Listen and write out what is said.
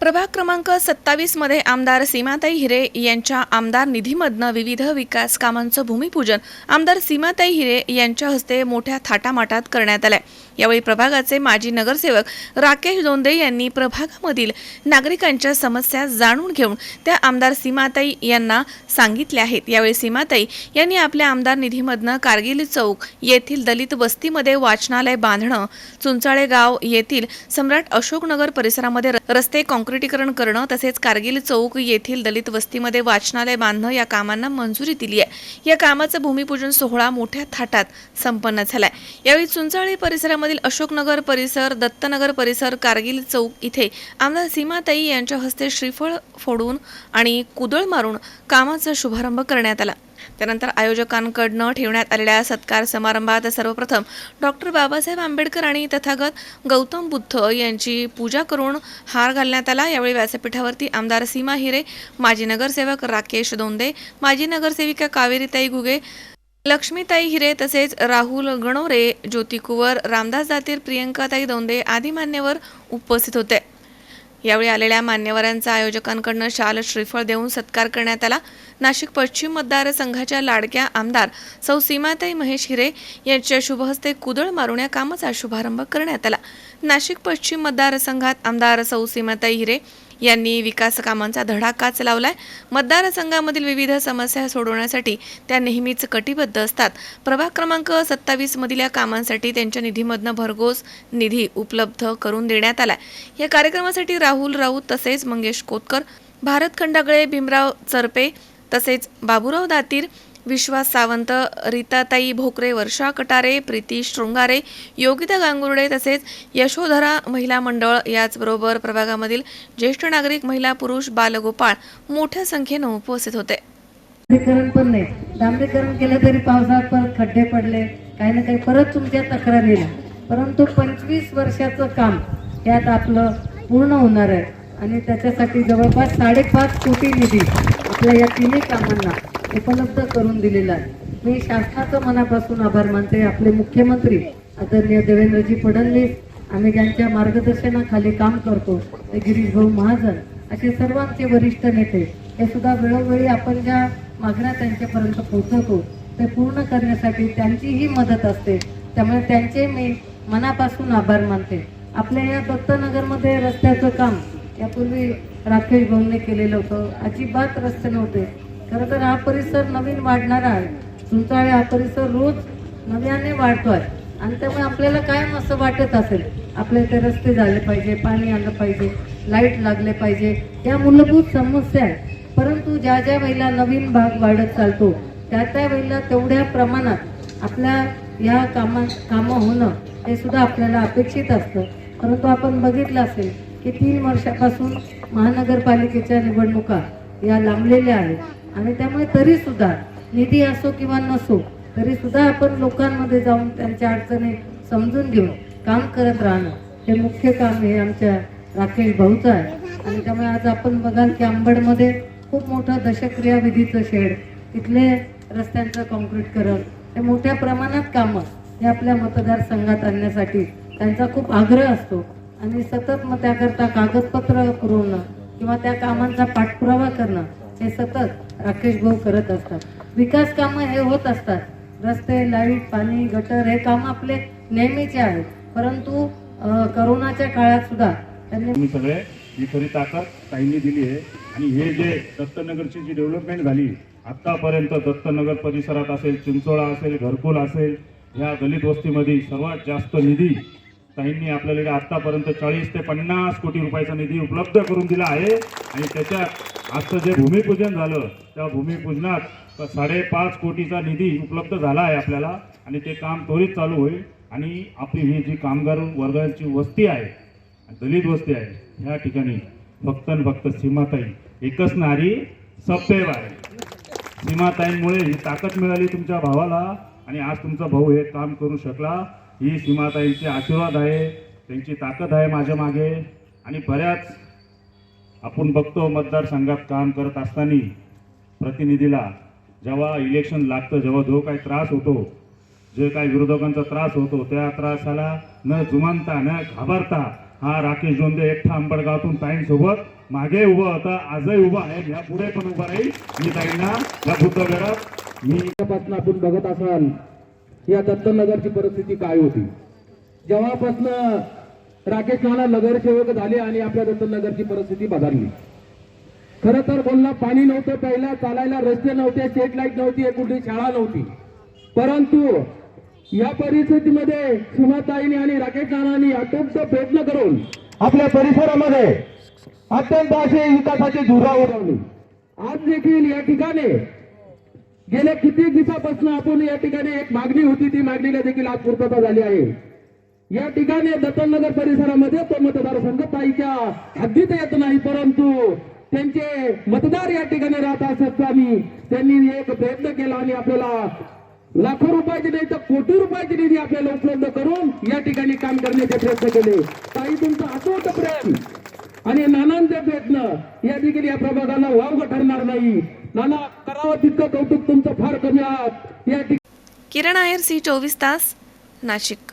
प्रभाग क्रमांक सत्तावीसमध्ये आमदार सीमाताई हिरे यांच्या आमदार निधीमधनं विविध विकास कामांचं भूमिपूजन आमदार सीमाताई हिरे यांच्या हस्ते मोठ्या थाटामाटात करण्यात आलंय. यावेळी प्रभागाचे माजी नगरसेवक राकेश दोंदे यांनी प्रभागामधील नागरिकांच्या समस्या जाणून घेऊन त्या आमदार सीमाताई यांना सांगितल्या आहेत. यावेळी सीमाताई यांनी आपल्या आमदार निधीमधनं कारगिल चौक येथील दलित वस्तीमध्ये वाचनालय बांधणं चुंचाळे गाव येथील सम्राट अशोकनगर परिसरामध्ये रस्ते रस्ते काँक्रिटीकरण करणं तसेच कारगिल चौक येथील दलित वस्तीमध्ये वाचनालय बांधणं या कामांना मंजुरी दिली आहे. या कामाचं भूमिपूजन सोहळा मोठ्या थाटात संपन्न झालाय. यावेळी चुंचाळी परिसरामधील अशोकनगर परिसर दत्तनगर परिसर कारगिल चौक इथे आमदार सीमाताई यांच्या हस्ते श्रीफळ फोडून आणि कुदळ मारून कामाचा शुभारंभ करण्यात आला. त्यानंतर आयोजकांकडनं ठेवण्यात आलेल्या सत्कार समारंभात सर्वप्रथम डॉक्टर बाबासाहेब आंबेडकर आणि तथागत गौतम बुद्ध यांची पूजा करून हार घालण्यात आला. यावेळी व्यासपीठावरती आमदार सीमा हिरे माजी नगरसेवक राकेश दोंदे माजी नगरसेविका कावेरीताई घुगे लक्ष्मीताई हिरे तसेच राहुल गणोरे ज्योती कुवर रामदास जातीर प्रियंकाताई दोंदे आदी मान्यवर उपस्थित होते. यावेळी आलेल्या मान्यवरांचा आयोजकांकडनं शाल श्रीफळ देऊन सत्कार करण्यात आला. नाशिक पश्चिम मतदारसंघाच्या लाडक्या आमदार सौ सीमाताई महेश हिरे यांच्या शुभहस्ते कुदळ मारून या कामाचा शुभारंभ करण्यात आला. नाशिक पश्चिम मतदारसंघात आमदार सौ सीमाताई हिरे यांनी विकास कामांचा धडाकाच लावलाय मतदारसंघामधील विविध समस्या सोडवण्यासाठी त्या नेहमीच कटिबद्ध असतात. प्रभाग क्रमांक सत्तावीस मधील या कामांसाठी त्यांच्या निधीमधनं भरघोस निधी उपलब्ध करून देण्यात आला या कार्यक्रमासाठी राहुल राऊत तसेच मंगेश कोतकर भारत खंडागळे भीमराव चरपे तसेच बाबूराव दातीर विश्वास सावंत रीताताई भोकरे वर्षा कटारे प्रीती शृंगारे योगिता गांगुर्डे तसेच यशोधरा महिला मंडळ याचबरोबर प्रभागामधील ज्येष्ठ नागरिक महिला पुरुष बालगोपाळ मोठ्या संख्येनं उपस्थित होते. डांबरीकरण पण नाही. डांबरीकरण केलं तरी पावसात परत खड्डे पडले काही ना काही परत तुमच्या तक्रार परंतु पंचवीस वर्षाचं काम यात आपलं पूर्ण होणार आहे. आणि त्याच्यासाठी जवळपास साडेपाच कोटी निधी आपल्या या तिन्ही कामांना उपलब्ध करून दिलेला आहे. मी शासनाचं मनापासून आभार मानते. आपले मुख्यमंत्री आदरणीय देवेंद्रजी फडणवीस आम्ही ज्यांच्या मार्गदर्शनाखाली काम करतो ते गिरीश भाऊ महाजन असे सर्वांचे वरिष्ठ नेते हे सुद्धा वेळोवेळी आपण ज्या मागण्या त्यांच्यापर्यंत पोहोचवतो ते पूर्ण करण्यासाठी त्यांचीही मदत असते. त्यामुळे त्यांचे मी मनापासून आभार मानते. आपल्या या दत्तनगरमध्ये रस्त्याचं काम यापूर्वी राकेश भाऊंनी केलेलं होतं. अजिबात रस्ते नव्हते. खरं तर हा परिसर नवीन वाढणारा आहे. तुमचा हा परिसर रोज नव्याने वाढतोय. आणि त्यामुळे आपल्याला कायम असं वाटत असेल आपल्या इथे रस्ते झाले पाहिजे पाणी आलं पाहिजे लाइट लागले पाहिजे या मूलभूत समस्या आहेत. परंतु ज्या ज्या वेळेला नवीन भाग वाढत चालतो त्या त्या वेळेला तेवढ्या प्रमाणात आपल्या या कामा कामं होणं हे सुद्धा आपल्याला अपेक्षित असतं. परंतु आपण बघितलं असेल की तीन वर्षापासून महानगरपालिकेच्या निवडणुका या लांबलेल्या आहेत. आणि त्यामुळे तरी सुद्धा निधी असो किंवा नसो तरी सुद्धा आपण लोकांमध्ये जाऊन त्यांच्या अडचणी समजून घेऊन काम करत राहणं हे मुख्य काम हे आमच्या राकेश भाऊचं आहे. आणि त्यामुळे आज आपण बघाल की आंबडमध्ये खूप मोठं दशक्रिया विधीचं शेड तिथले रस्त्यांचं कॉन्क्रीटकरण हे मोठ्या प्रमाणात कामं हे आपल्या मतदारसंघात आणण्यासाठी त्यांचा खूप आग्रह असतो. आणि सतत मग त्याकरता कागदपत्र पुरवणं किंवा त्या कामांचा पाठपुरावा करणं हे सतत राकेश भाऊ करत असतात. विकास कामं हे होत असतात. रस्ते लाइट पाणी गटर हे काम आपले नेहमीचे आहेत. परंतु करोनाच्या काळात सुद्धा त्यांनी सगळे ही खरी ताकद ताईंनी दिली आहे. आणि हे जे दत्तनगरची जी डेव्हलपमेंट झाली आत्तापर्यंत दत्तनगर परिसरात असेल चिंचोळा असेल घरकुल असेल ह्या दलित वस्तीमध्ये सर्वात जास्त निधी ताईंनी आपल्याला आत्तापर्यंत चाळीस ते पन्नास कोटी रुपयाचा निधी उपलब्ध करून दिला आहे. आणि त्याच्यात आजचं जे भूमिपूजन झालं त्या भूमिपूजनात साडेपाच कोटीचा निधी उपलब्ध झाला आहे आपल्याला आणि ते काम त्वरित चालू होईल. आणि आपली ही जी कामगार वर्गाची वस्ती आहे दलित वस्ती आहे ह्या ठिकाणी फक्त आणि फक्त सीमाताई एकच नारी सप्तेव आहे. सीमाताईंमुळे ही ताकद मिळाली तुमच्या भावाला आणि आज तुमचा भाऊ हे काम करू शकला. ही सीमाताईंचे आशीर्वाद आहे त्यांची ताकद आहे माझ्या मागे. आणि बऱ्याच आपण बघतो मतदारसंघात काम करत असताना प्रतिनिधीला जेव्हा इलेक्शन लागतं जेव्हा जो काही त्रास होतो जे काही विरोधकांचा त्रास होतो त्या त्रासाला न जुमानता न घाबरता हा राकेश जोंदे एकटा अंबडगावातून ताईंसोबत मागे उभा होता. आजही उभा आहे. या पुढे पण उभा राहील. मी ताईंना या बुद्धगडात मी पासून आपण बघत असाल या दत्तनगरची परिस्थिती काय होती? जेव्हापासनं राकेश नाना नगरसेवक झाले आणि आपल्या दत्तनगरची परिस्थिती बदलली. खरं तर बोलला पाणी नव्हतं पहिला चालायला रस्ते नव्हते स्ट्रीट लाइट नव्हती कुठली शाळा नव्हती. परंतु या परिस्थितीमध्ये सीमाताईने आणि राकेश नानांनी अत्यंत प्रयत्न करून आपल्या परिसरामध्ये अत्यंत असे विकासाची धुरा उडवली. आज देखील या ठिकाणी गेल्या किती दिवसापासून आपण या ठिकाणी एक मागणी होती ती मागणीला देखील आज पूर्तता झाली आहे. या ठिकाणी दत्तनगर परिसरामध्ये तो मतदारसंघ ताईच्या हद्दीत येत नाही परंतु त्यांचे मतदार या ठिकाणी राहत असताना त्यांनी एक प्रयत्न केला आणि आपल्याला लाखो रुपयाची नाही तर कोटी रुपयाची निधी आपल्याला उपलब्ध करून या ठिकाणी काम करण्याचे प्रयत्न केले. ताई तुमचं अतोट प्रेम आणि नानांचे प्रयत्न या ठिकाणी या प्रभागाला वावग ठरणार नाही. नाना करावं तितकं कौतुक तुमचं फार कमी आहात या ठिकाणी किरण आयर सी चोवीस तास नाशिक.